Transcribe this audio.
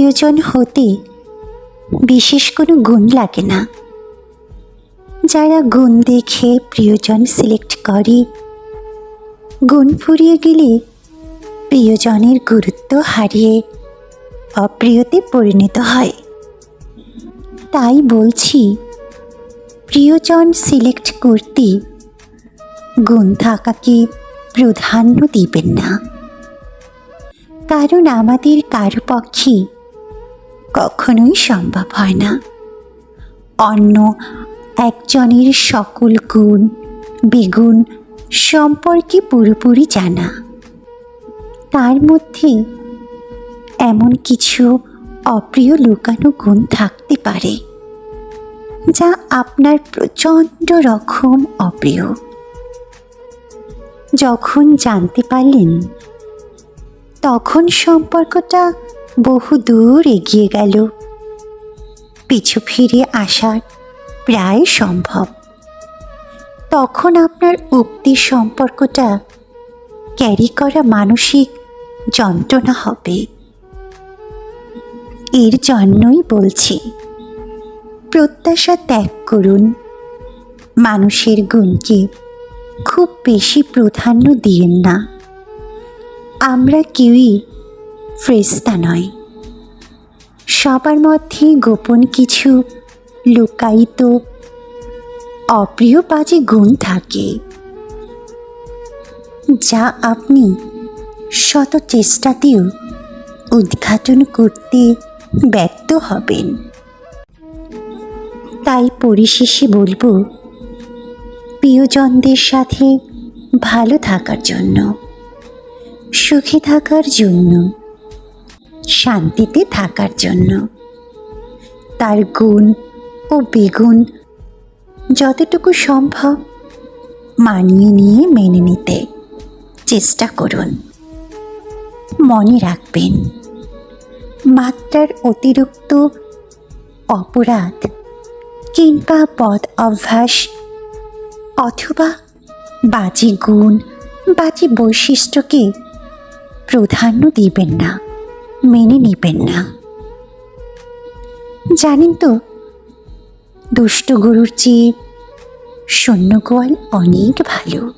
প্রিয়জন হতে বিশেষ কোনো গুণ লাগে না। যারা গুণ দেখে প্রিয়জন সিলেক্ট করে, গুণ ফুরিয়ে গেলে প্রিয়জনের গুরুত্ব হারিয়ে অপ্রিয়তে পরিণত হয়। তাই বলছি, প্রিয়জন সিলেক্ট করতে গুণ থাকাকে প্রাধান্য দিবেন না। কারণ আমাদের কারও পক্ষে কখনোই সম্ভব হয় না। অন্য একজনের সকল গুণ, বিগুণ সম্পর্কে পুরোপুরি জানা। তার মধ্যে এমন কিছু অপ্রিয় লুকানো গুণ থাকতে পারে, যা আপনার প্রচণ্ড রকম অপ্রিয়। যখন জানতে পারলেন তখন সম্পর্কটা বহু দূর এগিয়ে গেল। পিছু ফিরে আসার প্রায় সম্ভব। তখন আপনার উক্তির সম্পর্কটা ক্যারি করা মানসিক যন্ত্রণা হবে। এর জন্যই বলছি, প্রত্যাশা ত্যাগ করুন। মানুষের গুণকে খুব বেশি প্রাধান্য দিয়েন না। আমরা কেউই ফ্রেস্তা নয় সবার মধ্যে গোপন কিছু লুকায়িত অপ্রিয় বাজে গুণ থাকে, যা আপনি শত চেষ্টাতেও উদ্ঘাটন করতে ব্যর্থ হবেন। তাই পরিশেষে বলব, প্রিয়জনদের সাথে ভালো থাকার জন্য। সুখে থাকার জন্য, শান্তিতে থাকার জন্য। তার গুণ ও বেগুন যতটুকু সম্ভব মানিয়ে নিয়ে মেনে নিতে চেষ্টা করুন। মনে রাখবেন, মাত্রার অতিরিক্ত অপরাধ কিংবা বদ অভ্যাস অথবা বাজে গুণ, বাজে বৈশিষ্ট্যকে প্রাধান্য দিবেন না, মেনে নেবেন না। জানেন তো, দুষ্ট গরুর চেয়ে শূন্য গোয়াল অনেক ভালো।